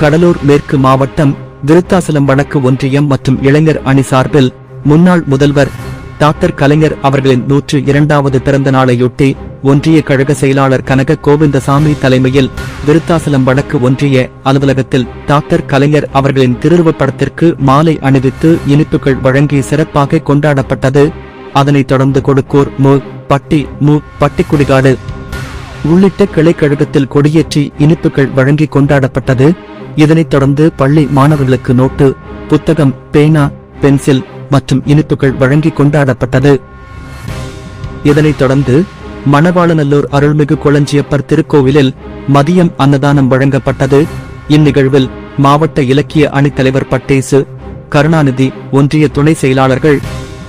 கடலூர் மேற்கு மாவட்டம் விருத்தாசலம் வடக்கு ஒன்றியம் மற்றும் இளைஞர் அணி சார்பில் முன்னாள் முதல்வர் டாக்டர் கலைஞர் அவர்களின் நூற்று இரண்டாவது பிறந்த நாளையொட்டி ஒன்றிய கழக செயலாளர் கனக கோவிந்தசாமி தலைமையில் விருத்தாசலம் வடக்கு ஒன்றிய அலுவலகத்தில் டாக்டர் கலைஞர் அவர்களின் திருவுருவப் படத்திற்கு மாலை அணிவித்து இனிப்புகள் வழங்கி சிறப்பாக கொண்டாடப்பட்டது. அதனைத் தொடர்ந்து கொடுக்கூர் மு. பட்டி மு. பட்டிக்குடிகாடு உள்ளிட்ட கிளைக்கழகத்தில் கொடியேற்றி இனிப்புகள் வழங்கி கொண்டாடப்பட்டது. இதனைத் தொடர்ந்து பள்ளி மாணவர்களுக்கு நோட்டு புத்தகம் பேனா பென்சில் மற்றும் இனிப்புகள் வழங்கி கொண்டாடப்பட்டது. இதனைத் தொடர்ந்து மணவாளநல்லூர் அருள்மிகு குளஞ்சியப்பர் திருக்கோவிலில் மதியம் அன்னதானம் வழங்கப்பட்டது. இந்நிகழ்வில் மாவட்ட இலக்கிய அணித்தலைவர் பட்டேசு கருணாநிதி ஒன்றிய துணை செயலாளர்கள்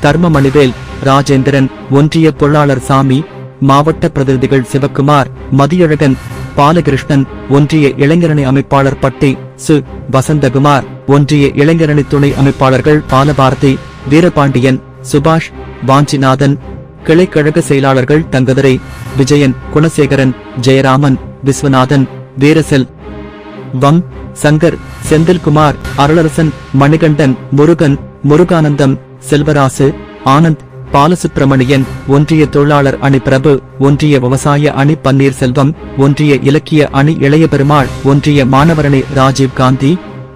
தர்மமணிவேல் ராஜேந்திரன் ஒன்றிய பொருளாளர் சாமி மாவட்ட பிரதிநிதிகள் சிவக்குமார் மதியழகன் பாலகிருஷ்ணன் ஒன்றிய இளைஞரணி அமைப்பாளர் பட்டி சு. வசந்தகுமார் ஒன்றிய இளைஞரணி துணை அமைப்பாளர்கள் பாலபாரதி வீரபாண்டியன் சுபாஷ் வாஞ்சிநாதன் கிளைக்கழக செயலாளர்கள் தங்கதுரை விஜயன் குணசேகரன் ஜெயராமன் விஸ்வநாதன் வீரசெல் வம். சங்கர் செந்தில்குமார் அருளரசன் மணிகண்டன் முருகன் முருகானந்தம் செல்வராசு ஆனந்த் பாலசுப்பிரமணியன் ஒன்றிய தொழிலாளர் அணி பிரபு ஒன்றிய விவசாய அணி பன்னீர்செல்வம் ஒன்றிய இலக்கிய அணி இளைய பெருமாள் ஒன்றிய மாணவரணி ராஜீவ் காந்தி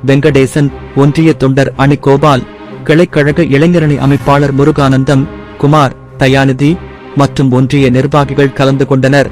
வெங்கடேசன் ஒன்றிய தொண்டர் அணி கோபால் கிளைக்கழக இளைஞரணி அமைப்பாளர் முருகானந்தம் குமார் தயாநிதி மற்றும் ஒன்றிய நிர்வாகிகள் கலந்து கொண்டனர்.